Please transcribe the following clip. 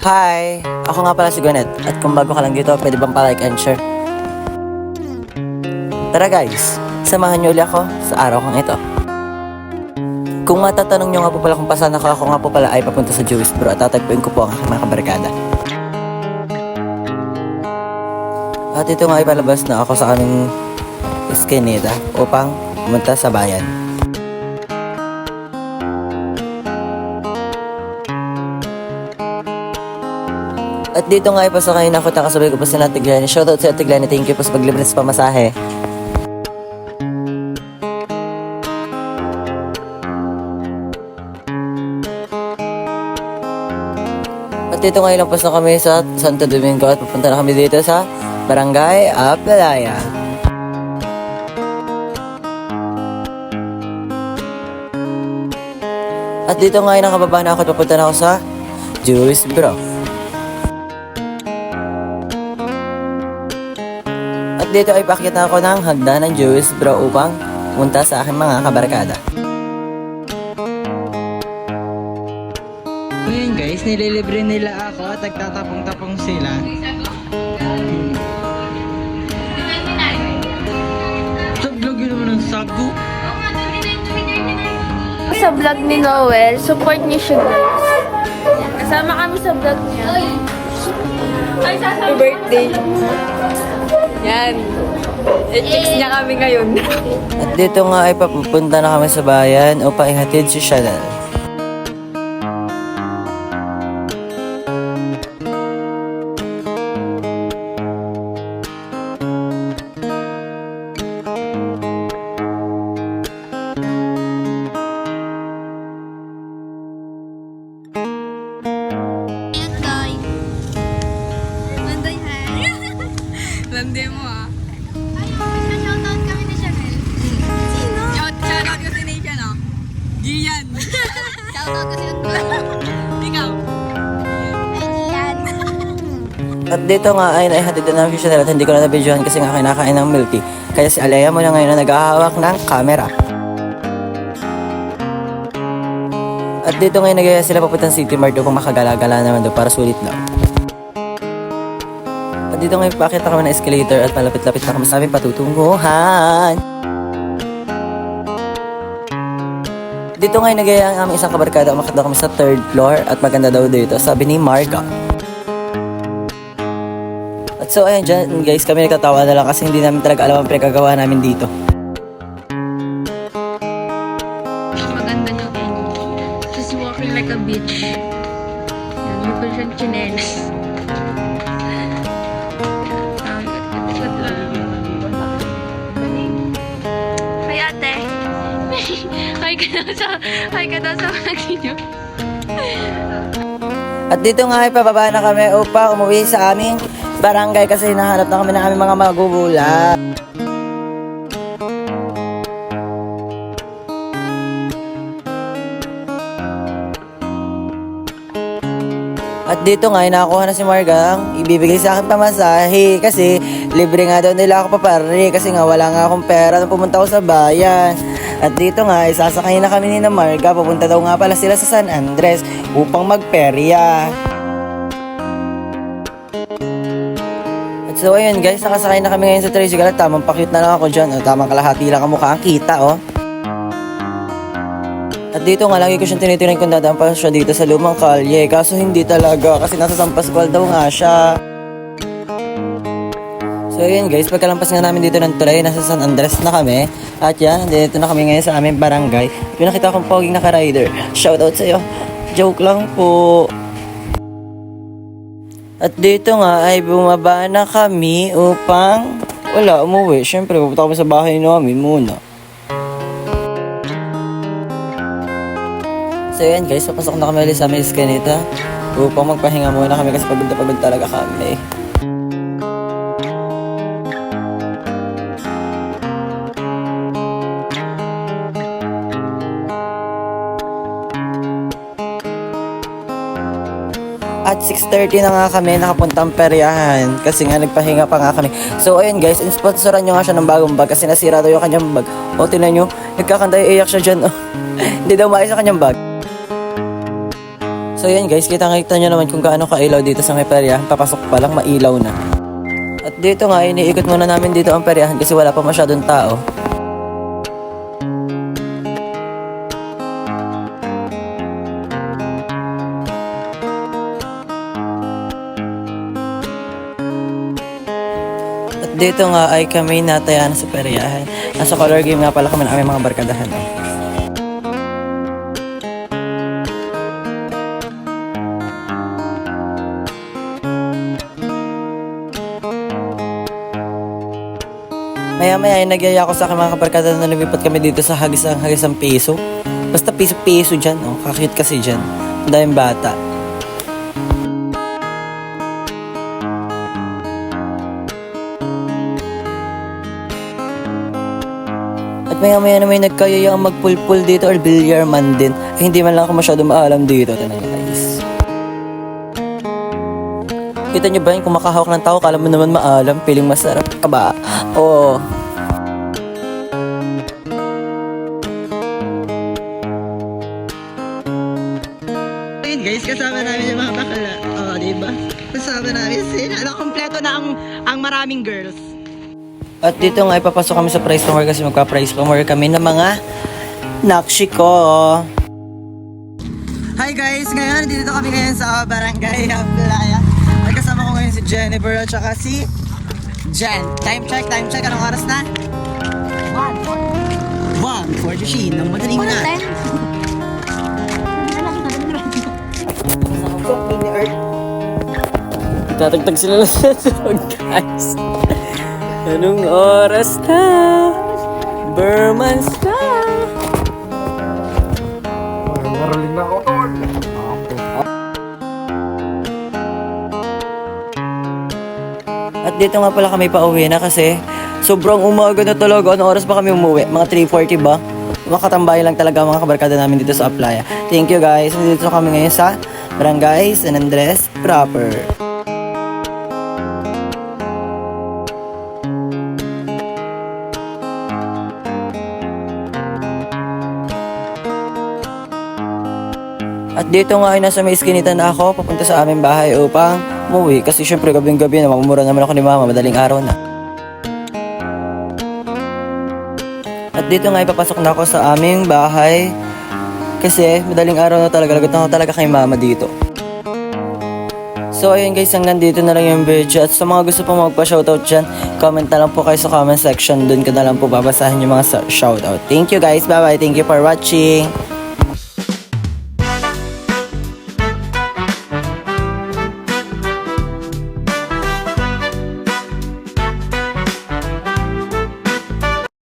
Hi! Ako nga pala si Gonet. At kung bago ka lang dito, pwede bang pa-like and share? Tara guys, samahan niyo ulit ako sa araw kong ito. Kung matatanong niyo nga po pala kung pasan ako, ako nga po pala ay papunta sa Jewish Bro at tatagpuin ko po ang aking mga kabarkada. At ito nga ay palabas na ako sa aming eskinita upang pumunta sa bayan. At dito nga ay pasakay na ako nakasabay ko pa si Ate Glenny. Shoutout sa Ate Glenny. Thank you po sa paglibre sa pamasahe. At dito ngayon lang na kami sa Santo Domingo at pupunta na kami dito sa Barangay Apelaya. At dito ngayon nakababa na ako at papunta na ako sa Jewish Bro. At dito ay pakita ako ng hagdan ng Jewish Bro upang punta sa aking mga kabarkada. Ngayon guys, nililibre nila ako at nagtatapong-tapong sila. Taglog yun naman ng sago. sa vlog ni Noel, support niyo siya guys. Kasama kami sa vlog niya. Happy birthday. Yan. I-text niya kami ngayon. At dito nga ay papupunta na kami sa bayan upang ihatid si Chanel. Landay mo, ah. Shoutout kami ni Chanel. Sino? Shoutout ko si Nation, oh. Gian. Shoutout ko si Utla. Ikaw. Ay, Gian. At dito nga ay naihatid na si Chanel at hindi ko na nabidyohan kasi nga kinakain ng milk tea. Kaya si Alea mo na ngayon na naghahawak ng camera. At dito ngayon nagaya sila papuntang City Mart upang makagala-gala naman doon para sulit daw. Dito ngayon pakita kami ng escalator at malapit-lapit na kami sa aming patutunguhan. Dito ngayon nagaya ang aming isang kabarkada umakit daw kami sa third floor at maganda daw dito sabi ni Marga. At so ayun dyan guys kami nagtatawa na lang kasi hindi namin talaga alam ang pinagagawa namin dito. Maganda niyo din. She's walking like a bitch. Yan, pa siyang chinelas. Ka daw sa, hi ka daw sa niyo. At dito nga ay pababa na kami upang umuwi sa aming barangay kasi hinahanap na kami ng aming mga magugulang. At dito nga, ay nakakuha na si Margang ibibigay sa akin pamasahe kasi libre nga daw nila ako papari kasi nga wala nga akong pera nung pumunta ako sa bayan. At dito nga, isasakay na kami ni na Marga. Pupunta daw nga pala sila sa San Andres upang magperya. At so ayun guys, nakasakay na kami ngayon sa tricycle at tamang pakit na lang ako dyan. O, tamang kalahati lang ang mukha ang kita oh. At dito nga, lagi ko siyang tinitirin kung dadaan pa siya dito sa lumang kalye. Kaso hindi talaga, kasi nasa San Pascual daw nga siya. So yun guys, pagkalampas nga namin dito ng tulay, nasa San Andres na kami. At yan, dito na kami ngayon sa aming barangay. Yung nakita kong poging naka-rider. Shoutout sa'yo. Joke lang po. At dito nga ay bumaba na kami upang wala, umuwi. Siyempre, pupunta kami sa bahay namin muna. So yan guys, papasok na kami ulit sa aming iskanita upang magpahinga muna kami kasi pagod na pagod talaga kami. 6.30 na nga kami nakapuntang peryahan kasi nga nagpahinga pa nga kami. So ayun guys, insponsoran nyo nga siya ng bagong bag kasi nasira daw yung kanyang bag. O tinan nyo, nagkakanta iiyak siya dyan. oh. Hindi daw maayos sa kanyang bag. So yan guys, kita-kita nyo naman kung gaano kailaw dito sa may peryahan. Papasok pa lang, mailaw na. At dito nga, iniikot muna namin dito ang peryahan kasi wala pa masyadong tao. Dito nga ay kami nataya na sa peryahan. Nasa color game nga pala kami ng aming mga barkadahan. Maya maya ay nagyaya ako sa aking mga kabarkada na lumipat kami dito sa hagisang hagisang piso. Basta piso-piso dyan, oh. Kakute kasi dyan. Ang bata. At maya maya na may nagkayayang magpulpul dito or bilyar man din. Ay, hindi man lang ako masyado maalam dito. Tignan niyo guys. Kita niyo ba yun? Kung makahawak ng tao, kala mo naman maalam. Piling masarap ka ba? Oo. Ayun guys, kasama namin yung mga bakla. Oo, di ba? Kasama namin sila. Ano, kompleto na ang, ang maraming girls. At dito nga ipapasok kami sa price more kasi magpa-price more kami ng mga nakshi ko. Hi guys! Ngayon, dito kami ngayon sa Barangay Playa. Ay kasama ko ngayon si Jennifer at saka si Jen. Time check, time check. Anong oras na? 1. 1 for the sheen. Ang madaling na. Tatagtag sila lang sa guys. Anong oras na? Burman style. At dito nga pala kami pa uwi na kasi sobrang umaga na talaga. Anong oras pa kami umuwi? Mga 3.40 ba? Makatambay lang talaga mga kabarkada namin dito sa Aplaya. Thank you guys. Nandito kami ngayon sa Barangay San Andres proper. At dito nga ay nasa may iskinita na ako papunta sa aming bahay upang umuwi kasi syempre gabing gabi na mamumura naman ako ni mama madaling araw na. At dito nga ipapasok na ako sa aming bahay kasi madaling araw na talaga lagot na ako talaga kay mama dito. So ayun guys, hanggang dito na lang yung video. At sa mga gusto pong magpa-shoutout dyan, comment na lang po kayo sa comment section. Doon ko na lang po babasahin yung mga shoutout. Thank you guys. Bye-bye. Thank you for watching.